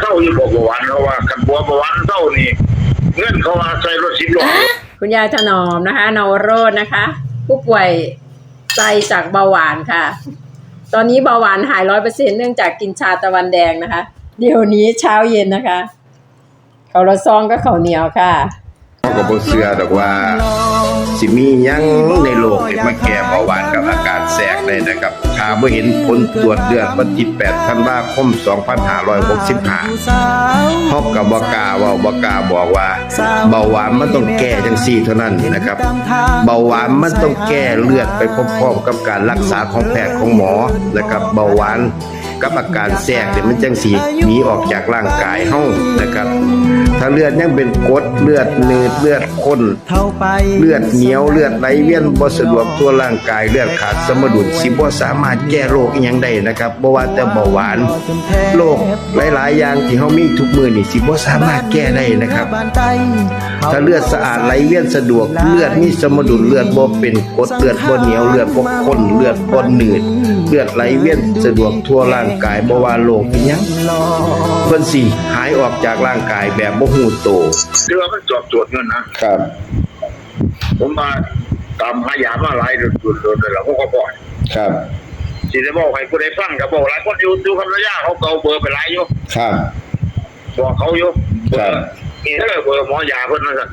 เศร้าอยู่บอกเบาหวานเขาว่ากันบัวเบาหวานเศร้านี่เงินเขาว่าใส่รถสิบล้อคุณยายถนอมนะคะนวโรจน์นะคะ ผู้ป่วยไตจากเบาหวานค่ะ ตอนนี้เบาหวานหายร้อยเปอร์เซ็นเนื่องจากกินชาตะวันแดงนะคะ เดี๋ยวนี้เช้าเย็นนะคะเขาวละซองก็ข้าวเหนียวค่ะเขาก็บ่เชื่อดอกว่า สิมีหยังในโลกที่มาแก้เบาหวานกับอาการ แทรกเลยนะครับถ้าบ่เห็นผลตรวจเลือดวันที่8ธันวาคม 2565เฮาก็บ่กล้าเว้าบ่กล้าบอกว่า เบาหวานมันต้องแก้จังซี่เท่านั้นนะครับ เบาหวานมันต้องแก้เลือดไปพร้อมๆกับการรักษาของแพทย์ของหมอนะครับ เบาหวาน กับอาการแทรกเนี่ยมันจังสีหนีออกจากร่างกายเฮานะครับ ถ้าเลือดยังเป็นกดเลือดเนืดเลือดข้นเลือดเหนียวเลือดไหลเวียนบ่สะดวกทั่วร่างกายเลือดขาดสมดุลสิบ่สามารถแก้โรคอีหยังได้นะครับบ่ว่าแต่เบาหวานโรคหลาย ๆ อย่างที่เฮามีทุกมือนี่สิบ่สามารถแก้ได้นะครับ ถ้าเลือดสะอาดไหลเวียนสะดวกเลือดมีสมดุลเลือดบ่เป็นกดเลือดบ่เหนียวเลือดบ่ข้นเลือดบ่หนืดเลือดไหลเวียนสะดวกทั่วร่างกายบ่ว่าโรคอีหยังเพิ่นสิหายออกจากร่างกายแบบบ่ฮู้โตเรือมันจอบตรวจเงินนะครับ ผมมาตามหายามาหลายดุดๆเลยแล้วผมก็บอกครับ สิได้บอกให้ผู้ใดฟังก็บอกหลายคนอยู่อยู่คำระยะเขาเก่าเบอร์ไปหลายอยู่ครับ บอกเขาอยู่ครับ นี่เออเบอร์หมอยาเพิ่นนั่นสั่น